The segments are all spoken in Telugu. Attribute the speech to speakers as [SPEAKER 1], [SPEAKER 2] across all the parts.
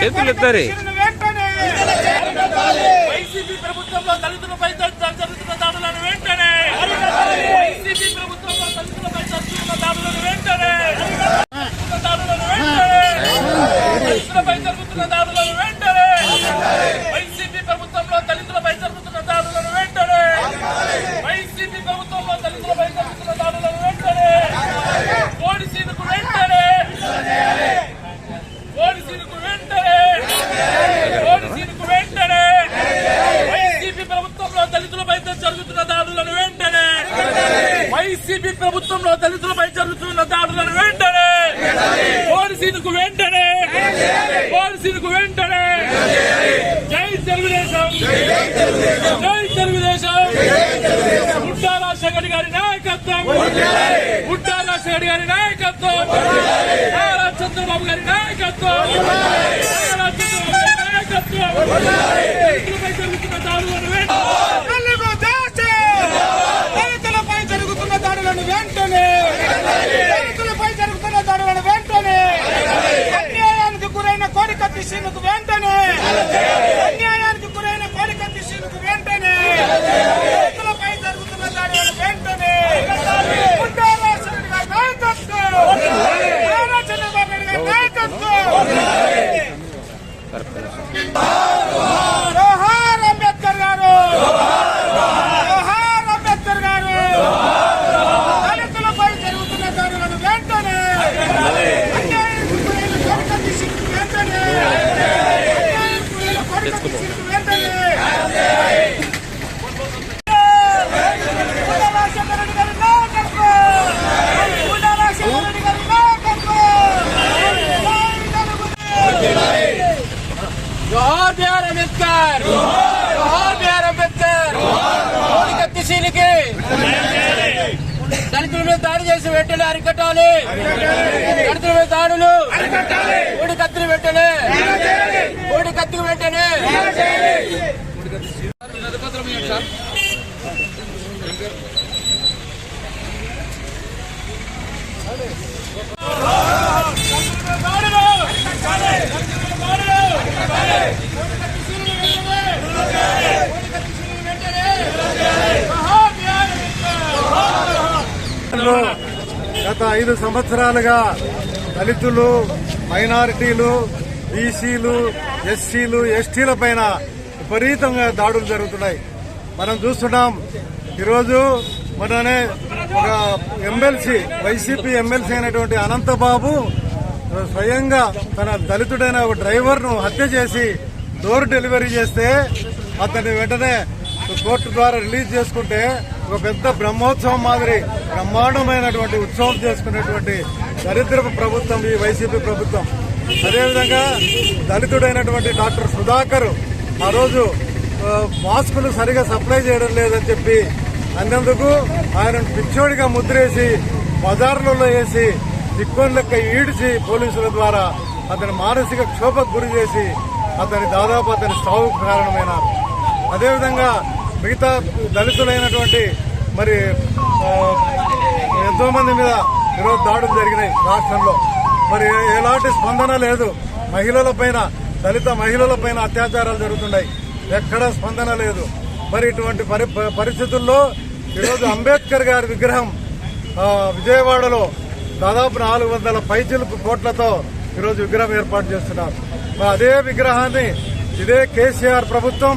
[SPEAKER 1] చేతులు ఎత్తారు.
[SPEAKER 2] వైసీపీ ప్రభుత్వంలో దళితులపై జరుగుతున్న దాడులను వెంటనే వైసీపీ ప్రభుత్వంలో దళితులపై జరుగుతున్న దాడులను వెంటనే దాడులను వెంటనే దళితులపై జరుగుతున్న దాడులను వెంటనే వైసీపీ ప్రభుత్వంలో దళితులపై జరుగుతున్న దాడులను వెంటనే వైసీపీ ప్రభుత్వంలో దళితులపై జరుగుతున్న దాడులను వెంటనే పోలీసులకు వెంటనే పోలీసులకు వెంటనే పోలీసులకు వెంటనే వైసీపీ ప్రభుత్వంలో దళితులపై జరుగుతున్న దాడులను వెంటనే వైసీపీ ప్రభుత్వంలో దళితులపై జరుగుతున్న దాడులను వెంటనే పోలీసులకు వెంటనే పోలీసులకు వెంటనే జై తెలుగుదేశం జై తెలుగుదేశం. బుట్టా రాజశేఖర్ గారి నాయకత్వం బుట్టా రాజశేఖర్ గారి నాయకత్వం నారా చంద్రబాబు గారి నాయకత్వం నారా చంద్రబాబు గారి నాయకత్వం దళితులపై జరుగుతున్న దాడులను వెంటనే
[SPEAKER 3] దళితులపై జరుగుతున్న దాడులను వెంటనే దళితులపై జరుగుతున్న దాడులను వెంటనే అన్యాయానికి గురైన కోడికత్తి సీనుకు వెంటనే అన్యాయానికి గురైన కోడికత్తి సీనుకు వెంటనే దళితులపై జరుగుతున్న దాడులను వెంటనే గుండా రాజశేఖర్ గారి నాయకత్వం నారా చంద్రబాబు నాయుడు గారి నాయకత్వం జోహార్ అంబేద్కర్ గారు జోహార్ అంబేద్కర్ గారు దళితులపై జరుగుతున్న దాడులను వెంటనే అన్యాయానికి గురైన కోడికత్తి సీనుకు వెంటనే అన్యాయానికి గురైన కోడికత్తి సీనుకు వెంటనే గుండా రాజశేఖర రెడ్డి గారి నాయకత్వం గుండా రాజశేఖర రెడ్డి గారి నాయకత్వం జై తెలుగుదేశం.
[SPEAKER 2] జోహార్ బిఆర్ అంబేద్కర్! జోహార్ బిఆర్ అంబేద్కర్! కత్తిశీలికి దళితుల మీద దాడి చేసి వెంటనే అరికట్టాలి! దళితుల మీద దాడులు! మోడీ కత్తిని వెంటనే! మోడీ కత్తికి వెంటనే!
[SPEAKER 4] లో ఐదు సంవత్సరాలుగా దళితులు మైనారిటీలు బీసీలు ఎస్సీలు ఎస్టీల పైన విపరీతంగా దాడులు జరుగుతున్నాయి. మనం చూస్తున్నాం ఈరోజు మననే ఒక ఎమ్మెల్సీ వైసీపీ ఎమ్మెల్సీ అయినటువంటి అనంతబాబు స్వయంగా తన దళితుడైన ఒక డ్రైవర్ను హత్య చేసి డోర్ డెలివరీ చేస్తే అతన్ని వెంటనే కోర్టు ద్వారా రిలీజ్ చేసుకుంటే ఒక పెద్ద బ్రహ్మోత్సవం మాదిరి బ్రహ్మాండమైనటువంటి ఉత్సవం చేసుకునేటువంటి దరిద్రపు ప్రభుత్వం ఈ వైసీపీ ప్రభుత్వం. అదేవిధంగా దళితుడైనటువంటి డాక్టర్ సుధాకర్ ఆ రోజు మాస్కులు సరిగా సప్లై చేయడం లేదని చెప్పి అన్నందుకు ఆయన పిచ్చోడిగా ముద్రేసి బజార్లలో వేసి దిక్కుని లెక్క ఈడ్చి పోలీసుల ద్వారా అతని మానసిక క్షోభకు గురి చేసి అతని దాదాపు అతని సావుకు కారణమైనారు. అదేవిధంగా మిగతా దళితులైనటువంటి మరి ఎంతో మంది మీద ఈరోజు దాడులు జరిగినాయి రాష్ట్రంలో. మరి ఎలాంటి స్పందన లేదు. మహిళల పైన దళిత మహిళల పైన అత్యాచారాలు జరుగుతున్నాయి. ఎక్కడ స్పందన లేదు. మరి ఇటువంటి పరి పరిస్థితుల్లో ఈరోజు అంబేద్కర్ గారి విగ్రహం విజయవాడలో దాదాపు నాలుగు వందల పైచిలుపు కోట్లతో ఈరోజు విగ్రహం ఏర్పాటు చేస్తున్నారు. అదే విగ్రహాన్ని ఇదే కేసీఆర్ ప్రభుత్వం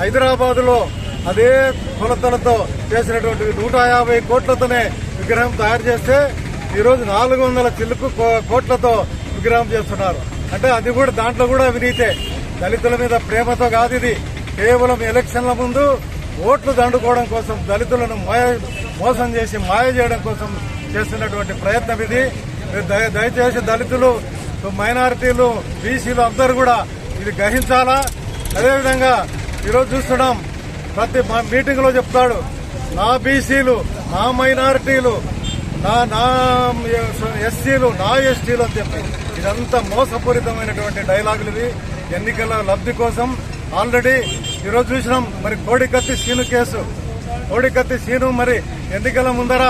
[SPEAKER 4] హైదరాబాద్లో అదే కొలతలతో చేసినటువంటి నూట యాభై కోట్లతోనే విగ్రహం తయారు చేస్తే ఈరోజు నాలుగు వందల చిలుకు కో- కోట్లతో విగ్రహం చేస్తున్నారు. అంటే అది కూడా దాంట్లో కూడా అవినీతే. దళితుల మీద ప్రేమతో కాదు ఇది. కేవలం ఎలక్షన్ల ముందు ఓట్లు దండుకోవడం కోసం దళితులను మాయ- మోసం చేసి మాయ చేయడం కోసం చేస్తున్నటువంటి ప్రయత్నం ఇది. దయ- దయచేసి దళితులు మైనారిటీలు బీసీలు అందరూ కూడా ఇది గ్రహించాలా? అదేవిధంగా ఈరోజు చూస్తున్నాం ప్రతి మా మీటింగ్లో చెప్తాడు నా బీసీలు నా మైనారిటీలు నా నా ఎస్సీలు నా ఎస్టీలు అని చెప్పి. ఇదంతా మోసపూరితమైనటువంటి డైలాగులు ఇవి. ఎన్నికల లబ్ధి కోసం ఆల్రెడీ ఈరోజు చూసినాం మరి కోడికత్తి సీను కేసు. కోడికత్తి సీను మరి ఎన్నికల ముందర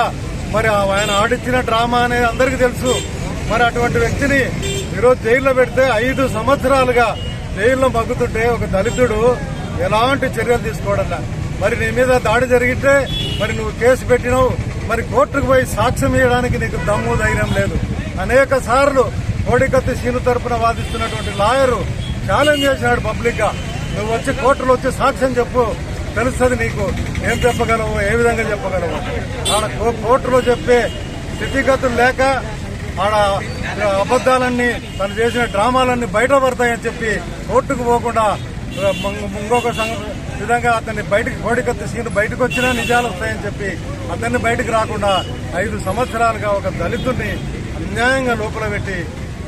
[SPEAKER 4] మరి ఆయన ఆడిచ్చిన డ్రామా అనేది అందరికీ తెలుసు. మరి అటువంటి వ్యక్తిని ఈరోజు జైల్లో పెడితే ఐదు సంవత్సరాలుగా జైల్లో మగ్గుతుంటే ఒక దళితుడు ఎలాంటి చర్యలు తీసుకోవడం మరి నీ మీద దాడి జరిగితే మరి నువ్వు కేసు పెట్టినావు. మరి కోర్టుకు పోయి సాక్ష్యం ఇవ్వడానికి నీకు దమ్ము ధైర్యం లేదు. అనేక సార్లు కోడికత్తి సీను తరపున వాదిస్తున్నటువంటి లాయరు ఛాలెంజ్ చేసినాడు పబ్లిక్గా నువ్వు వచ్చి కోర్టులో వచ్చి సాక్ష్యం చెప్పు. తెలుస్తుంది నీకు. ఏం చెప్పగలవు? ఏ విధంగా చెప్పగలవు? ఆడ కో- కోర్టులో చెప్పే స్థితిగతులు లేక ఆడ అబద్దాలన్నీ తను చేసిన డ్రామాలన్నీ బయట పడతాయని చెప్పి కోర్టుకు పోకుండా ఇంకొక- విధంగా అతన్ని బయటకు కోడికత్తి సీను బయటకు వచ్చినా నిజాలు వస్తాయని చెప్పి అతన్ని బయటకు రాకుండా ఐదు సంవత్సరాలుగా ఒక దళితుడిని అన్యాయంగా లోపల పెట్టి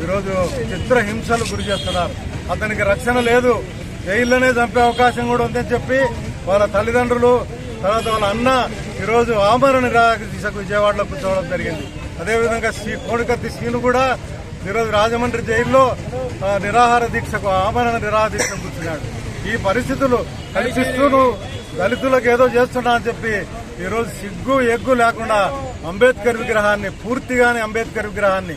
[SPEAKER 4] ఈరోజు చిత్ర హింసలు గురి చేస్తున్నారు. అతనికి రక్షణ లేదు. జైల్లోనే చంపే అవకాశం కూడా ఉందని చెప్పి వాళ్ళ తల్లిదండ్రులు తర్వాత వాళ్ళ అన్న ఈరోజు ఆమరణ నిరాశకు విజయవాడలో కూర్చోవడం జరిగింది. అదేవిధంగా శ్రీ కోడికత్తి శ్రీను కూడా ఈరోజు రాజమండ్రి జైల్లో నిరాహార దీక్షకు ఆమరణ నిరాహార దీక్ష కూర్చున్నాడు. ఈ పరిస్థితులు కల్పిస్తూ దళితులకు ఏదో చేస్తున్నా అని చెప్పి ఈరోజు సిగ్గు ఎగ్గు లేకుండా అంబేద్కర్ విగ్రహాన్ని పూర్తిగానే అంబేద్కర్ విగ్రహాన్ని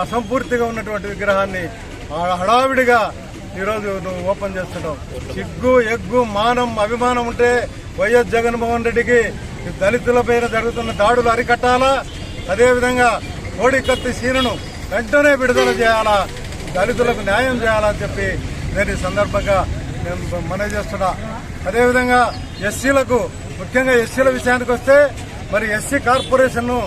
[SPEAKER 4] అసంపూర్తిగా ఉన్నటువంటి విగ్రహాన్ని ఆ హడావిడిగా ఈరోజు నువ్వు ఓపెన్ చేస్తున్నావు. సిగ్గు ఎగ్గు మానం అభిమానం ఉంటే వైఎస్ జగన్మోహన్ రెడ్డికి దళితుల పైన జరుగుతున్న దాడులు అరికట్టాలా? అదేవిధంగా కోడికత్తి సీనను వెంటనే విడుదల చేయాలా? దళితులకు న్యాయం చేయాలని చెప్పి నేను సందర్భంగా నేను మనవి చేస్తున్నా. అదేవిధంగా ఎస్సీలకు ముఖ్యంగా ఎస్సీల విషయానికి వస్తే మరి ఎస్సీ కార్పొరేషన్ను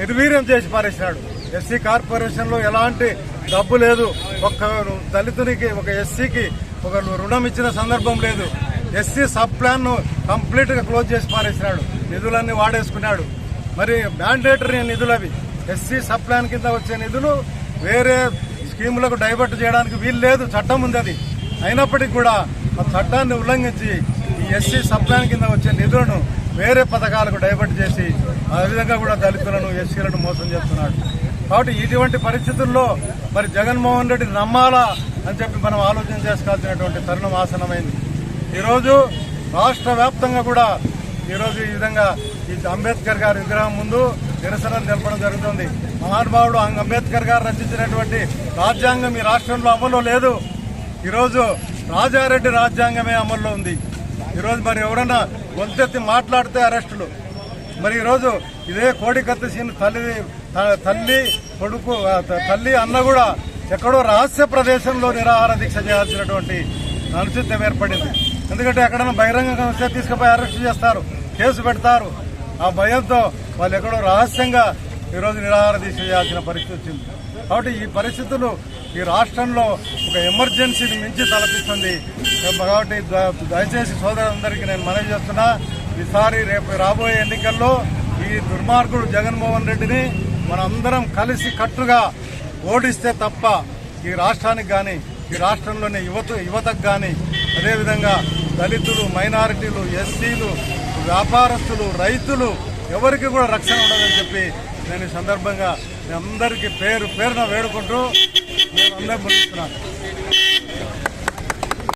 [SPEAKER 4] నిర్వీర్యం చేసి పారేసినాడు. ఎస్సీ కార్పొరేషన్లో ఎలాంటి డబ్బు లేదు. ఒక దళితునికి ఒక ఎస్సీకి ఒక రుణం ఇచ్చిన సందర్భం లేదు. ఎస్సీ సబ్ ప్లాన్ను కంప్లీట్గా క్లోజ్ చేసి పారేసినాడు. నిధులన్నీ వాడేసుకున్నాడు. మరి మ్యాండేటరీ నిధులు అవి ఎస్సీ సబ్ ప్లాన్ కింద వచ్చే నిధులు వేరే స్కీములకు డైవర్ట్ చేయడానికి వీలు లేదు చట్టం ఉంది అది. అయినప్పటికీ కూడా ఆ చట్టాన్ని ఉల్లంఘించి ఈ ఎస్సీ సబ్ ప్లాన్ కింద వచ్చే నిధులను వేరే పథకాలకు డైవర్ట్ చేసి ఆ విధంగా కూడా దళితులను ఎస్సీలను మోసం చేస్తున్నాడు కాబట్టి ఇటువంటి పరిస్థితుల్లో మరి జగన్మోహన్ రెడ్డి నమ్మాలా అని చెప్పి మనం ఆలోచన చేసుకోవాల్సినటువంటి తరుణం ఆసనమైంది ఈరోజు రాష్ట్ర వ్యాప్తంగా కూడా ఈరోజు ఈ విధంగా ఈ అంబేద్కర్ గారి విగ్రహం ముందు నిరసనలు తెలపడం జరుగుతుంది. మహానుభావుడు అంబేద్కర్ గారు రచించినటువంటి రాజ్యాంగం ఈ రాష్ట్రంలో అమల్లో లేదు. ఈరోజు రాజారెడ్డి రాజ్యాంగమే అమల్లో ఉంది. ఈరోజు మరి ఎవరన్నా గొంతెత్తి మాట్లాడితే అరెస్టులు. మరి ఈరోజు ఇదే కోడికత్తి సీన్ తల్లి త- తల్లి కొడుకు తల్లి అన్న కూడా ఎక్కడో రహస్య ప్రదేశంలో నిరాహార దీక్ష చేయాల్సినటువంటి అనుచితం ఏర్పడింది. ఎందుకంటే ఎక్కడైనా బహిరంగ వస్తే తీసుకుపోయి అరెస్ట్ చేస్తారు కేసు పెడతారు ఆ భయంతో వాళ్ళు ఎక్కడో రహస్యంగా ఈరోజు నిరాహార దీక్ష చేయాల్సిన పరిస్థితి వచ్చింది. కాబట్టి ఈ పరిస్థితులు ఈ రాష్ట్రంలో ఒక ఎమర్జెన్సీని మించి తలపిస్తుంది. కాబట్టి ద- దయచేసి సోదరులందరికీ నేను మనవి చేస్తున్నా ఈసారి రేపు రాబోయే ఎన్నికల్లో ఈ దుర్మార్గుడు జగన్మోహన్ రెడ్డిని మనందరం కలిసి కట్టుగా ఓడిస్తే తప్ప ఈ రాష్ట్రానికి కానీ ఈ రాష్ట్రంలోని యువత యువతకు కానీ అదేవిధంగా దళితులు మైనారిటీలు ఎస్సీలు వ్యాపారస్తులు రైతులు ఎవరికి కూడా రక్షణ ఉండదని చెప్పి నేను ఈ సందర్భంగా మీ అందరికీ పేరు పేరున వేడుకుంటూ నేను అందరూ ముగిస్తున్నాను.